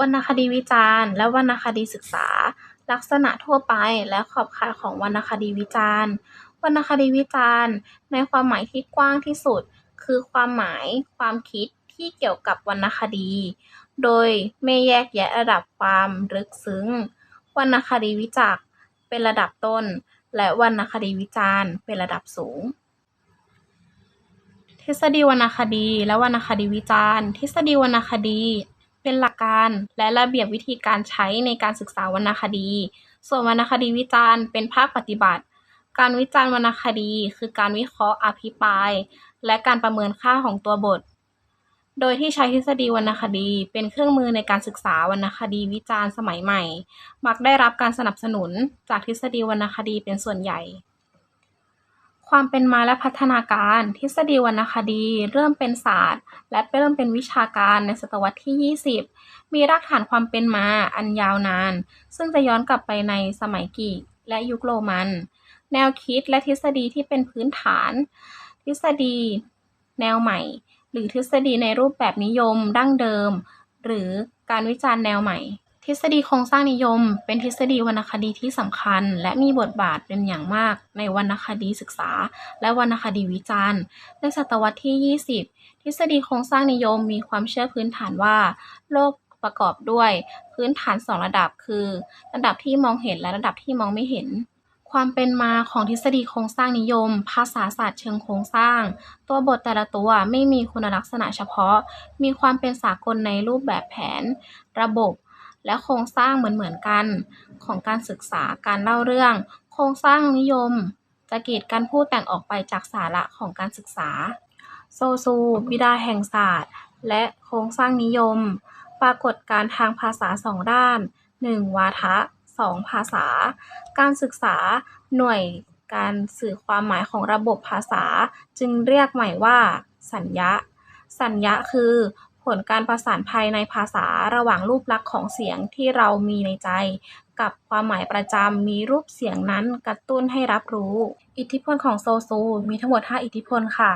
วรรณคดีวิจารณ์ และวรรณคดีศึกษา ลักษณะทั่วไปและขอบข่ายของวรรณคดีวิจารณ์ วรรณคดีวิจารณ์ ในความหมายที่กว้างที่สุด คือความหมาย ความคิดที่เกี่ยวกับวรรณคดี โดยไม่แยกแยะระดับความลึกซึ้ง วรรณคดีวิจักเป็นระดับต้น และวรรณคดีวิจารณ์ เป็นระดับสูงทฤษฎีวรรณคดีและวรรณคดีวิจารณ์ ทฤษฎีวรรณคดี เป็นหลักการและระเบียบวิธีการใช้ในการศึกษาวรรณคดี ส่วนวรรณคดีวิจารณ์เป็นภาคปฏิบัติ การวิจารณ์วรรณคดี คือการวิเคราะห์อภิปราย และการประเมินค่าของตัวบท โดยที่ใช้ทฤษฎีวรรณคดีเป็นเครื่องมือในการศึกษาวรรณคดีวิจารณ์สมัยใหม่ มักได้รับการสนับสนุนจากทฤษฎีวรรณคดีเป็นส่วนใหญ่ ความเป็นมาและพัฒนาการ ทฤษฎีวรรณคดี เริ่มเป็นศาสตร์ และเริ่มเป็นวิชาการในศตวรรษที่ 20 มีรากฐานความเป็นมาอันยาวนาน ซึ่งจะย้อนกลับไปในสมัยกรีกและยุคโรมัน แนวคิดและทฤษฎีที่เป็นพื้นฐาน ทฤษฎี แนวใหม่ หรือทฤษฎีในรูปแบบนิยม ดั้งเดิม หรือการวิจารณ์แนวใหม่ ทฤษฎีโครงสร้างนิยม เป็นทฤษฎีวรรณคดีที่สำคัญ และมีบทบาทเป็นอย่างมากในวรรณคดีศึกษา และวรรณคดีวิจารณ์ ในศตวรรษที่ 20 ทฤษฎีโครงสร้างนิยมมีความเชื่อพื้นฐานว่า โลกประกอบด้วย พื้นฐานสองระดับคือ ระดับที่มองเห็นและระดับที่มองไม่เห็นความเป็นมาของทฤษฎีโครงสร้างนิยม ภาษาศาสตร์เชิงโครงสร้าง ตัวบทแต่ละตัวไม่มีคุณลักษณะเฉพาะ มีความเป็นสากลในรูปแบบแผน ระบบ และโครงสร้างเหมือนๆกันของการศึกษาการเล่าเรื่อง โครงสร้างนิยม จะกีดกันผู้แต่งออกไปจากสาระของการศึกษา โซซู บิดาแห่งศาสตร์ และโครงสร้างนิยม ปรากฏการทางภาษาสองด้าน 1. วาทะ 2. ภาษา การศึกษาหน่วยการสื่อความหมายของระบบภาษา จึงเรียกใหม่ว่า สัญญะสัญญะคือ ผลการประสานภายในภาษาระหว่างรูปลักษณ์ของเสียงที่เรามีในใจ กับความหมายประจำมีรูปเสียงนั้นกระตุ้นให้รับรู้ อิทธิพลของโซซู มีทั้งหมด 5 อิทธิพลค่ะ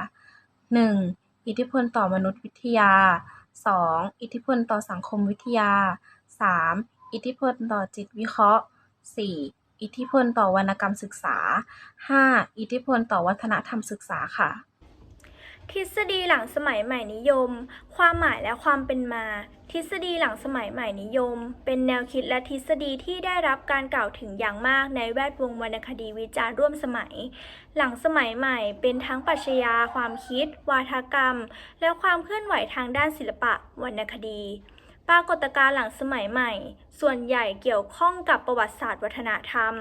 1. อิทธิพลต่อมนุษยวิทยา 2. อิทธิพลต่อสังคมวิทยา 3. อิทธิพลต่อจิตวิเคราะห์ 4. อิทธิพลต่อวรรณกรรมศึกษา 5. อิทธิพลต่อวัฒนธรรมศึกษาค่ะ ทฤษฎีหลังสมัยใหม่นิยม ความหมายและความเป็นมา ทฤษฎีหลังสมัยใหม่นิยม เป็นแนวคิดและทฤษฎีที่ได้รับการกล่าวถึงอย่างมากในแวดวงวรรณคดีวิจารณ์ร่วมสมัย หลังสมัยใหม่เป็นทั้งปรัชญาความคิด วาทกรรม และความเคลื่อนไหวทางด้านศิลปะวรรณคดี ปรากฏการณ์หลังสมัยใหม่ ส่วนใหญ่เกี่ยวข้องกับประวัติศาสตร์วัฒนธรรม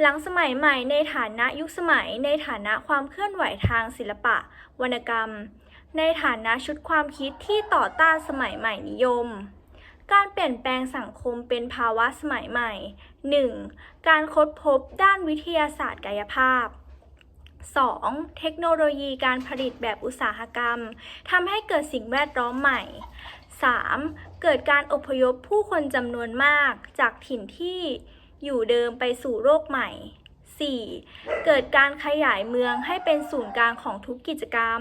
หลังสมัยใหม่ในฐานะยุคสมัย ในฐานะความเคลื่อนไหวทางศิลปะ วรรณกรรม ในฐานะชุดความคิดที่ต่อต้านสมัยใหม่นิยม การเปลี่ยนแปลงสังคมเป็นภาวะสมัยใหม่ 1. การค้นพบด้านวิทยาศาสตร์กายภาพ 2. เทคโนโลยีการผลิตแบบอุตสาหกรรมทำให้เกิดสิ่งแวดล้อมใหม่ 3. เกิดการอพยพผู้คนจำนวนมากจากถิ่นที่ อยู่เดิมไปสู่โลกใหม่ 4. เกิดการขยายเมืองให้เป็นศูนย์กลางของทุกกิจกรรม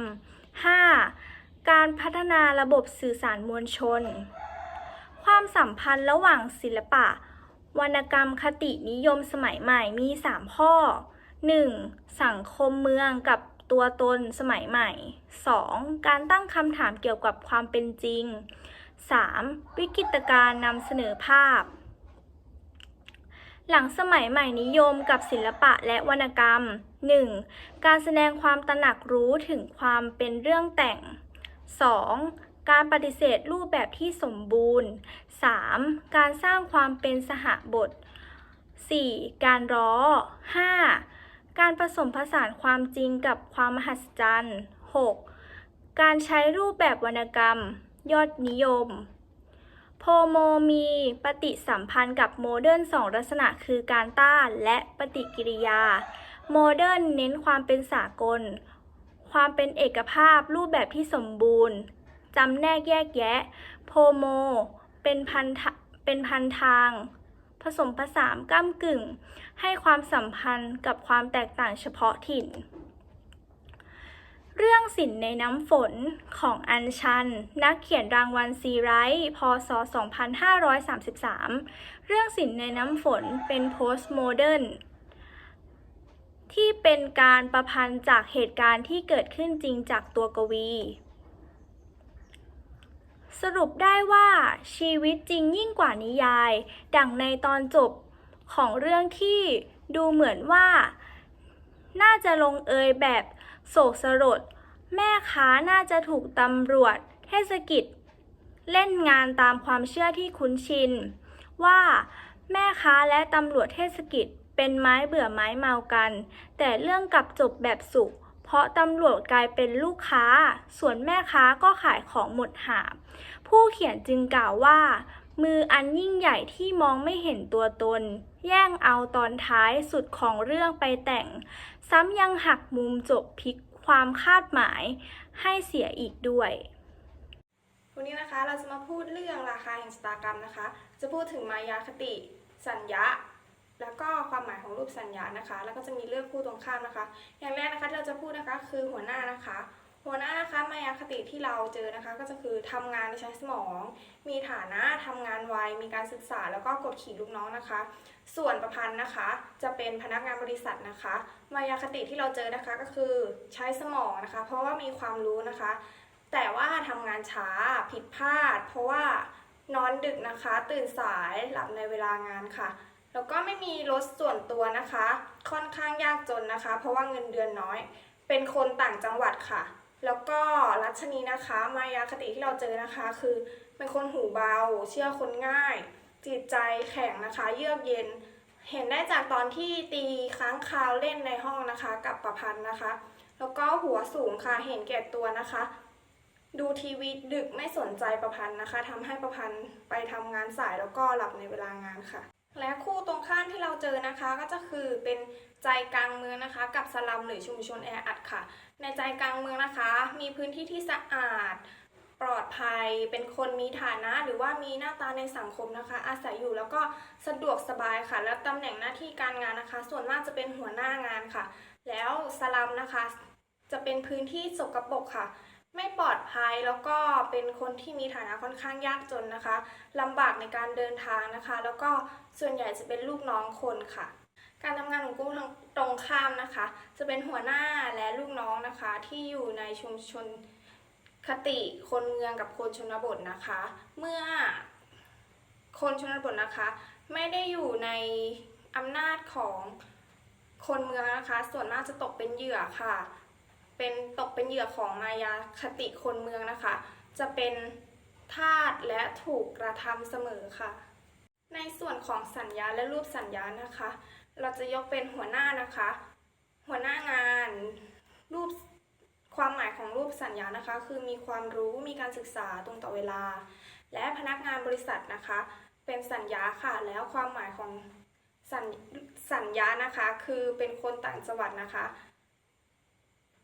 5. การพัฒนาระบบสื่อสารมวลชน ความสัมพันธ์ระหว่างศิลปะ วรรณกรรมคตินิยมสมัยใหม่มี 3 ข้อ 1. สังคมเมืองกับตัวตนสมัยใหม่ 2. การตั้งคำถามเกี่ยวกับความเป็นจริง 3. วิกฤตการนำเสนอภาพ หลังสมัยใหม่นิยมกับศิลปะและวรรณกรรม 1. การแสดงความตระหนักรู้ถึงความเป็นเรื่องแต่ง 2. การปฏิเสธรูปแบบที่สมบูรณ์ 3. การสร้างความเป็นสหบท 4. การล้อ 5. การผสมผสานความจริงกับความมหัศจรรย์ 6. การใช้รูปแบบวรรณกรรม ยอดนิยม พโมมีปฏิสัมพันธ์กับโมเดิร์นสองลักษณะคือการต้านและปฏิกิริยา โมเดิร์นเน้นความเป็นสากล ความเป็นเอกภาพรูปแบบที่สมบูรณ์จำแนกแยกแยะ โพโม เป็นพันเป็นพันทาง ผสมผสานก้ามกึ่ง ให้ความสัมพันธ์กับความแตกต่างเฉพาะถิ่น เรื่องสินในน้ำฝนของอัญชัน นักเขียนรางวัลซีไรต์พศ 2533 เรื่องสินในน้ำฝนเป็นโพสต์โมเดิร์นที่เป็นการประพันธ์จากเหตุการณ์ที่เกิดขึ้นจริงจากตัวกวี สรุปได้ว่าชีวิตจริงยิ่งกว่านิยาย ดังในตอนจบของเรื่องที่ดูเหมือนว่า น่าจะลงเอยแบบ โศกสลดแม่ค้าน่าจะถูกตำรวจเทศกิจ เล่นงานตามความเชื่อที่คุ้นชิน ว่าแม่ค้าและตำรวจเทศกิจเป็นไม้เบื่อไม้เมากัน แต่เรื่องกลับจบแบบสุข เพราะตำรวจกลายเป็นลูกค้า ส่วนแม่ค้าก็ขายของหมดหาบผู้เขียนจึงกล่าวว่า มืออันยิ่งใหญ่ที่มองไม่เห็นตัวตน แย่งเอาตอนท้ายสุดของเรื่องไปแต่ง ซ้ำยังหักมุมจบพลิกความคาดหมายให้เสียอีกด้วยวันนี้นะคะเราจะมาพูดเรื่องราคาแห่งสตากรรมนะคะ จะพูดถึงมายาคติ สัญญาแล้วก็ความหมายของรูปสัญญานะคะ แล้วก็จะมีเรื่องคู่ตรงข้ามนะคะ อย่างแรกนะคะเราจะพูดนะคะคือหัวหน้านะคะ หัวหน้านะคะมายาคติที่เราเจอนะคะ ก็จะคือทำงานในใช้สมอง มีฐานะทำงานไว มีการศึกษาแล้วก็กดขี่ลูกน้องนะคะ ส่วนประพันธ์นะคะ จะเป็นพนักงานบริษัทนะคะ มายาคติที่เราเจอนะคะก็คือใช้สมองนะคะ เพราะว่ามีความรู้นะคะ แต่ว่าทำงานช้าผิดพลาด เพราะว่านอนดึกนะคะ ตื่นสายหลับในเวลางานค่ะ แล้วก็ไม่มีรถส่วนตัวนะคะ ค่อนข้างยากจนนะคะ เพราะว่าเงินเดือนน้อย เป็นคนต่างจังหวัดค่ะ แล้วก็รัชนีนะคะ มายาคติที่เราเจอนะคะ คือเป็นคนหูเบา เชื่อคนง่าย จิตใจแข็งนะคะ เยือกเย็น เห็นได้จากตอนที่ตีค้างคาวเล่นในห้องนะคะ กับประพันธ์นะคะ แล้วก็หัวสูงค่ะเห็นแก่ตัวนะคะ ดูทีวีดึกไม่สนใจประพันธ์นะคะทำให้ประพันธ์ไปทำงานสายแล้วก็หลับในเวลางานค่ะ และคู่ตรงข้ามที่เราเจอนะคะก็จะคือเป็นใจกลางเมืองนะคะ กับสลัมหรือชุมชนแออัดค่ะ ในใจกลางเมืองนะคะ มีพื้นที่ที่สะอาด ปลอดภัย เป็นคนมีฐานะ หรือว่ามีหน้าตาในสังคมนะคะ อาศัยอยู่แล้วก็สะดวกสบายค่ะ แล้วตำแหน่งหน้าที่การงานนะคะ ส่วนมากจะเป็นหัวหน้างานค่ะ แล้วสลัมนะคะ จะเป็นพื้นที่สกปรกค่ะ ไม่ปลอดภัยแล้วก็เป็นคนที่มีฐานะค่อนข้างยากจนนะคะลำบากในการเดินทางนะคะ แล้วก็ส่วนใหญ่จะเป็นลูกน้องคนค่ะ การทำงานของกู้ตรงข้ามนะคะ จะเป็นหัวหน้าและลูกน้องนะคะ ที่อยู่ในชุมชนคติคนเมืองกับคนชนบทนะคะ เมื่อคนชนบทนะคะ ไม่ได้อยู่ในอำนาจของคนเมืองนะคะ ส่วนมากจะตกเป็นเหยื่อค่ะ เป็นตกเป็นเหยื่อของมายาคติคนเมืองนะคะ จะเป็นทาสและถูกกระทำเสมอค่ะ ในส่วนของสัญญาและรูปสัญญานะคะ เราจะยกเป็นหัวหน้านะคะ หัวหน้างานรูปความหมายของรูปสัญญานะคะ คือมีความรู้มีการศึกษาตรงต่อเวลา และพนักงานบริษัทนะคะ เป็นสัญญาค่ะแล้วความหมายของสัญสัญญานะคะ คือเป็นคนต่างจังหวัดนะคะ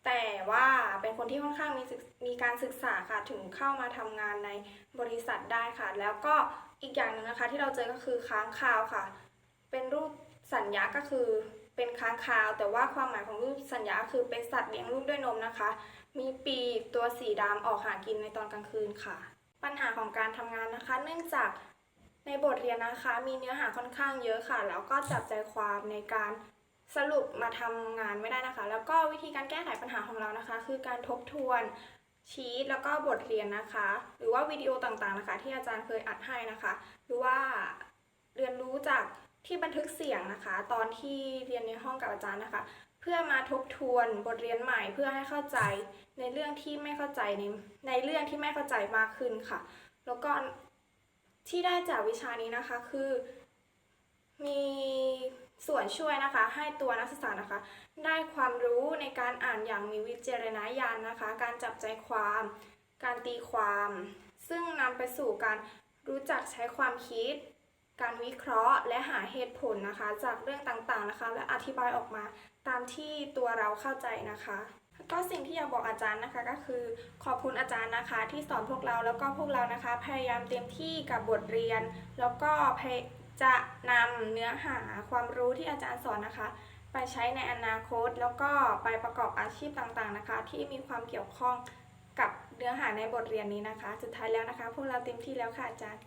แต่ว่าเป็นคนที่ค่อนข้างมีมีการศึกษาค่ะถึงเข้ามาทำงานในบริษัทได้ค่ะ แล้วก็อีกอย่างหนึ่งนะคะที่เราเจอก็คือค้างคาวค่ะ เป็นรูปสัญญาก็คือเป็นค้างคาว แต่ว่าความหมายของรูปสัญญาคือเป็นสัตว์เลี้ยงลูกด้วยนมนะคะ มีปีกตัวสีดำออกหากินในตอนกลางคืนค่ะ ปัญหาของการทำงานนะคะ เนื่องจากในบทเรียนนะคะ มีเนื้อหาค่อนข้างเยอะค่ะ แล้วก็จับใจความในการ สรุปมาทำงานไม่ได้นะคะ แล้วก็วิธีการแก้ไขปัญหาของเรานะคะ คือการทบทวนชีตแล้วก็บทเรียนนะคะ หรือว่าวิดีโอต่างๆนะคะ ที่อาจารย์เคยอัดให้นะคะ หรือว่าเรียนรู้จากที่บันทึกเสียงนะคะ ตอนที่เรียนในห้องกับอาจารย์นะคะ เพื่อมาทบทวนบทเรียนใหม่ เพื่อให้เข้าใจในเรื่องที่ไม่เข้าใจในในเรื่องที่ไม่เข้าใจมากขึ้นค่ะ แล้วก็ที่ได้จากวิชานี้นะคะคือ มี ส่วนช่วยนะคะให้ตัวนักศึกษานะคะ ได้ความรู้ในการอ่านอย่างมีวิจารณญาณนะคะ การจับใจความ การตีความ ซึ่งนำไปสู่การรู้จักใช้ความคิด การวิเคราะห์ และหาเหตุผลนะคะ จากเรื่องต่างๆนะคะ และอธิบายออกมาตามที่ตัวเราเข้าใจนะคะก็สิ่งที่อยากบอกอาจารย์นะคะก็คือขอบคุณอาจารย์นะคะที่สอนพวกเราแล้วก็พวกเรานะคะ พยายามเต็มที่กับบทเรียน แล้วก็พย จะนำเนื้อหาความรู้ที่อาจารย์สอนนะคะ ไปใช้ในอนาคต แล้วก็ไปประกอบอาชีพต่างๆนะคะ ที่มีความเกี่ยวข้องกับเนื้อหาในบทเรียนนี้นะคะ สุดท้ายแล้วนะคะ พวกเราเต็มที่แล้วค่ะอาจารย์